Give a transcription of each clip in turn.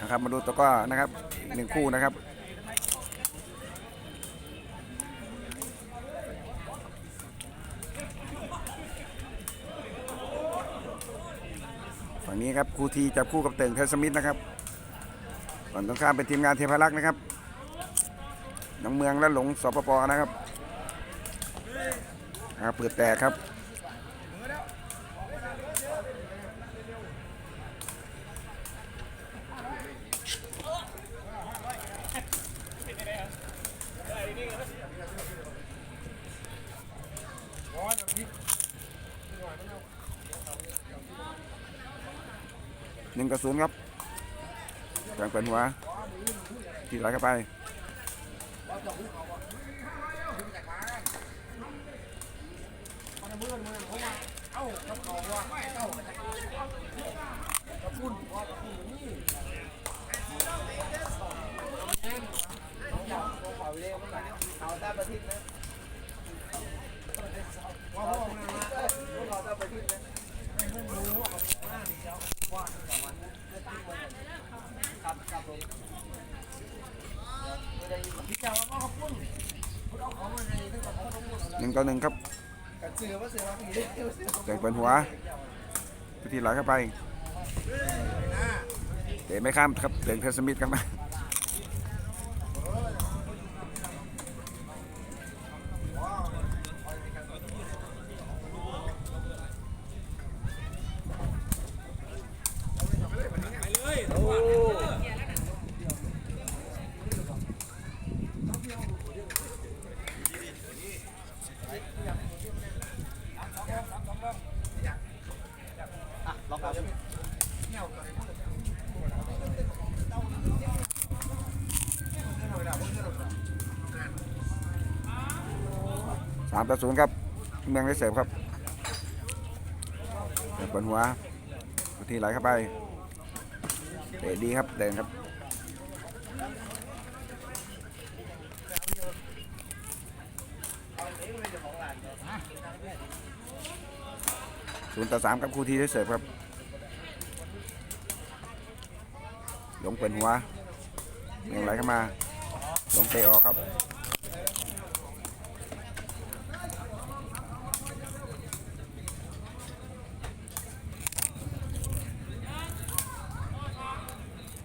นะครับมาดูตัวก็นะครับหนึ่งคู่นะครับฝั่งนี้ครับครูทีจับคู่กับเต่งเทสมิธนะครับ ฝั่งตรงข้ามเป็นทีมงานเทพรักษ์นะครับน้องเมืองและหลงสปปนะครับครับเปิดแตกครับหนึ่งกระสุนครับ แบ่งเป็นหัวที่ไหลเข้าไปหนึ่ง ต่อหนึ่งครับแบ่งเป็นหัวพิธีไหลเข้าไปเตะไม่ข้ามครับเตะเทสมิธครับามต่อศูนย์ครับ เมืองได้เสริมครับเปิดบนหัววิธีไหลเข้าไปเตะดีครับเดินครับศูนย์ต่อสามครับครูทีได้เสิร์ฟครับหลงเปิดหัวเมืองไหลเข้ามาหลงเตะออกครับ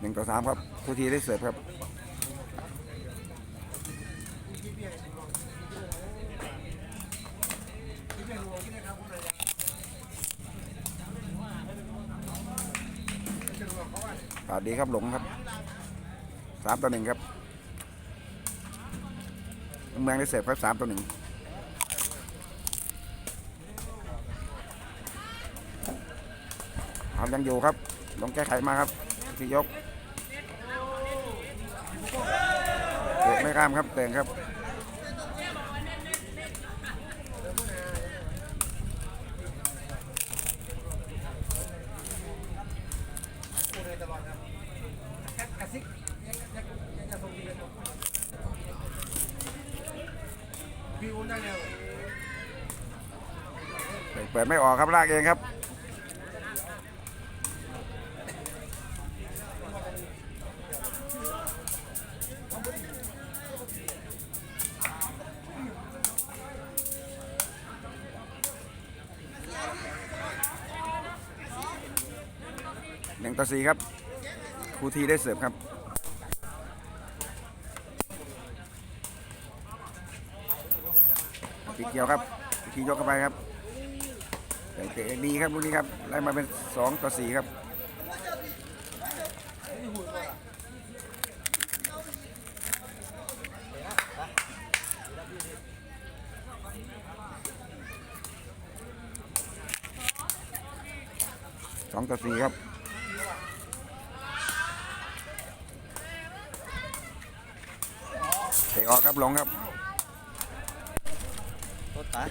หนึ่งต่อสามครับผู้ทีได้เสิร์ฟครับสวัสดีครับหลงครับสามต่อหนึ่งครับเมืองได้เสิร์ฟครับสามต่อหนึ่งทำยังอยู่ครับลงแก้ไขมาครับที่ยก เตะ ไม่ข้ามครับเตะครับเปิดไม่ออกครับลากเองครับ สี่ครับครูทีได้เสิร์ฟครับปีเกียวครับปีทียกเข้าไปครับเตะดีครับลูกนี้ครับไล่มาเป็นสองต่อสี่ครับสองต่อสี่ครับ เตะออกครับลงครับโทษตา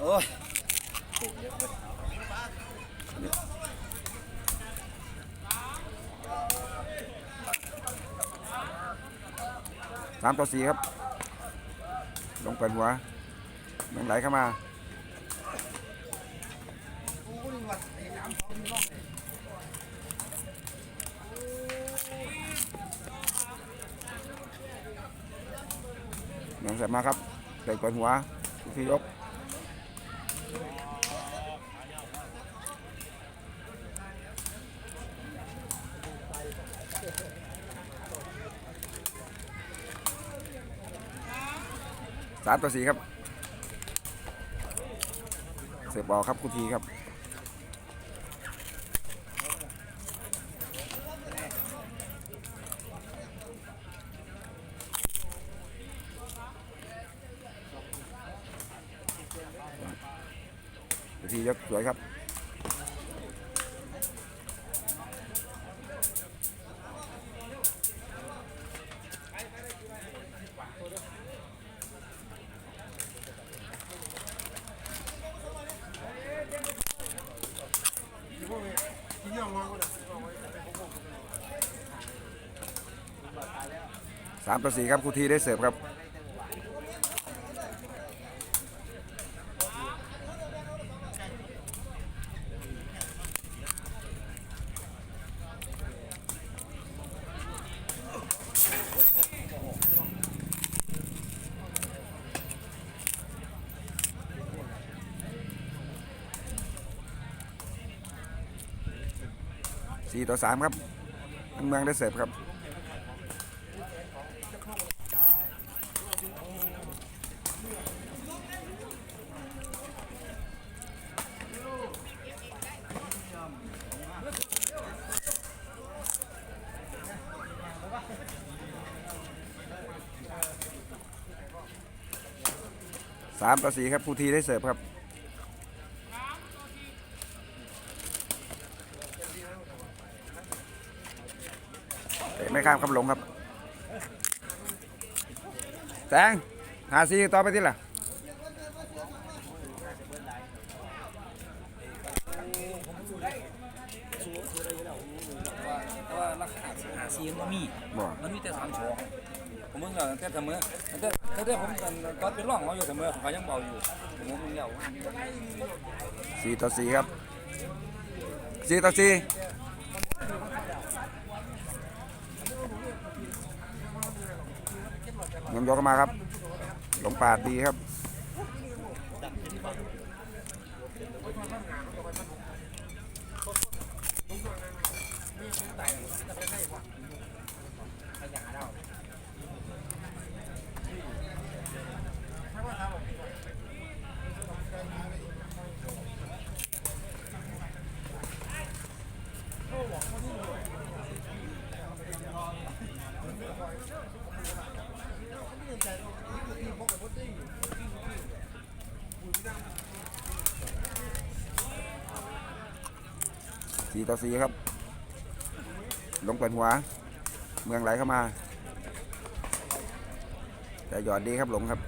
โอ้ยสามต่อสี่ครับ ลงเปิดหัวมันไหลเข้ามา เมืองเสร็จมาครับเตะเปิดหัวที่ยกสามต่อสี่ครับ เสียบอลครับคุณทีครับ ยกสวยครับสามต่อสี่ครับครูทีได้เสิร์ฟครับ สี่ต่อสามครับทางเมืองได้เสิร์ฟครับสามต่อสี่ครับผู้ทีได้เสิร์ฟครับ เตะ ไม่ข้ามคำหลงครับ แสงหาซีต่อไปที่ล่ะแต่ว่าราคาหาซีมันมีบ่มันมีแต่สามช่องผมมึงเราแต่เสมอแต่แต่ผมตอนเป็นร่องเขาอยู่เสมอเขายังเบาอยู่ผมมึงเดียวสี่ต่อสี่ครับสี่ต่อสี่ ยังยกเข้ามาครับ หลงปาดดีครับ สี่ต่อสี่ครับ ลงเปิดหัว เมืองไหลเข้ามา แต่หยอดดีครับหลงครับ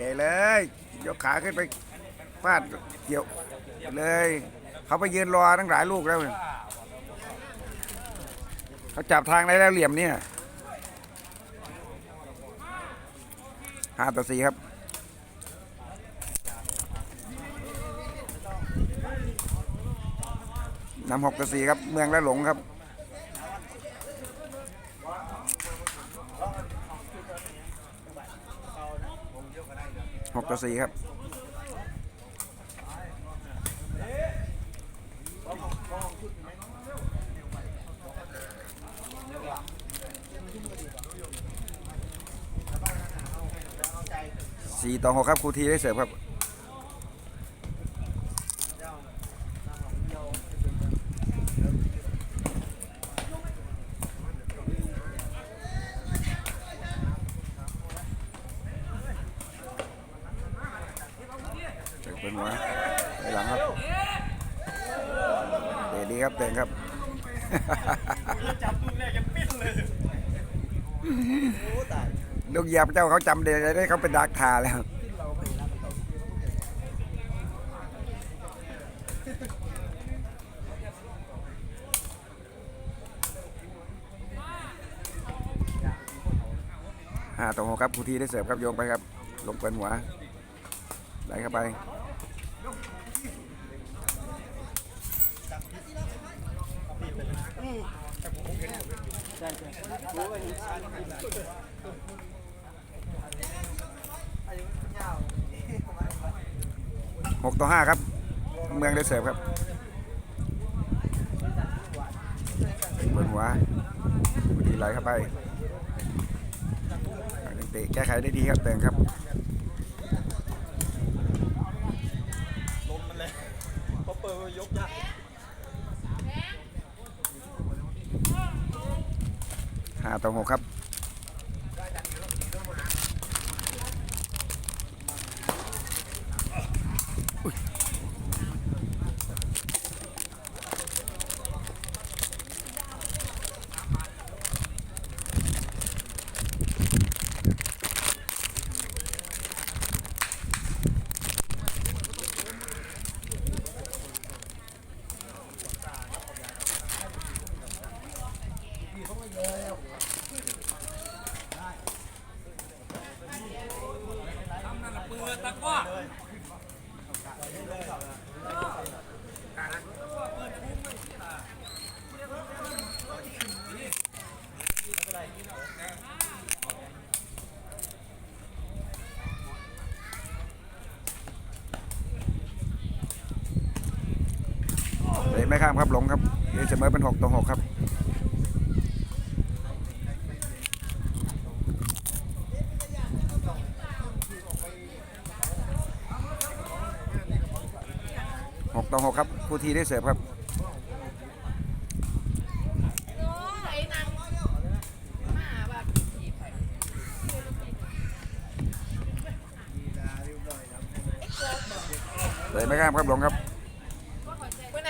ตะเลย ยกขาขึ้นไปฟาดเกี่ยวเลย เขาไปยืนรอตั้งหลายลูกแล้วเนี่ยเขาจับทางได้แล้วเหลี่ยมเนี่ยห้าต่อสี่ครับนำหกต่อสี่ครับ เมืองและหลงครับ หกต่อสี่ครับสี่ต่อหกครับครูทีได้เสิร์ฟครับ เสิร์ฟเป็นหัวไปหลังครับดีครับเต่งครับจับลูกแรกยังปิ้นเลยโอ้ตายลูกเหยียบเจ้าเขาจำเด็กได้เขาเป็นดักทาแล้วห้าต่อหกครับผู้ที่ได้เสิร์ฟครับโยงไปครับ ลงเปิดหัวไหลเข้าไป หกต่อห้าครับ เมืองได้เสิร์ฟครับเปิดหัวผู้ที่ไหลเข้าไปเตะแก้ไขได้ดีครับแต่งครับลมมันเลยพอเปิดยกยาก ต่อหกครับ ทำนั่นน่ะเปิดตะกร้อ เตะไม่ข้าม ครับหลงครับเดี๋ยวเสมอเป็นหกต่อหกครับหกต่อหกครับผู้ทีได้เสิร์ฟครับเตะไม่ข้ามครับหลงครับ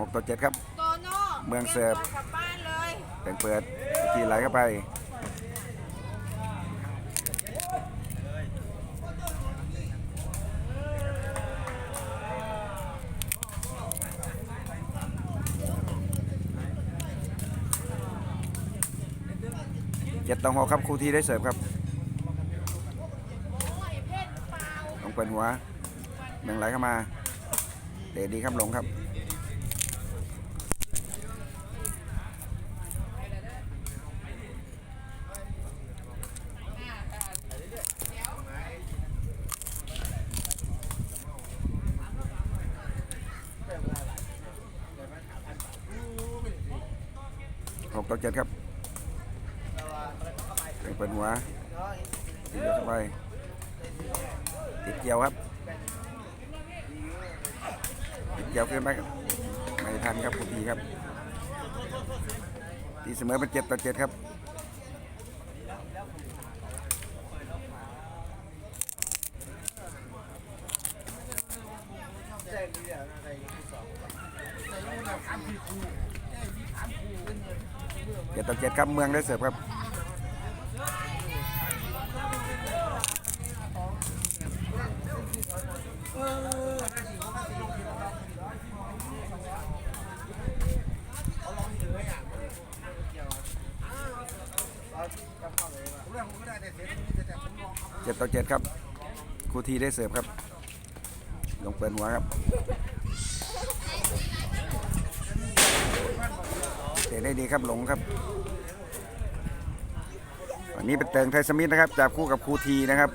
6 ต่อ 7 ครับเมืองเสิร์ฟ ก็บนเลยแเปิดทีไหลเข้าไป เจ็ดต่อหกครับครูทีได้เสิร์ฟครับต้องเปิดหัวเมืองไหลเข้ามา เตะดีครับหลงครับ ต่อเจ็ดครับเปิดหัวตีเดียวเข้าไปติดเกี่ยวครับติดเกี่ยวขึ้นไปครับไม่ทันครับคุณพีครับตีเสมอเป็นเจ็ดต่อเจ็ดครับ เจ็ดต่อเจ็ดครับเมืองได้เสิร์ฟครับเจ็ดต่อเจ็ดครับครูทีได้เสิร์ฟครับ ลงเปิดหัวครับ ได้ดีครับหลงครับวันนี้เป็นเติงไทยสมิธนะครับจับคู่กับครูทีนะครับ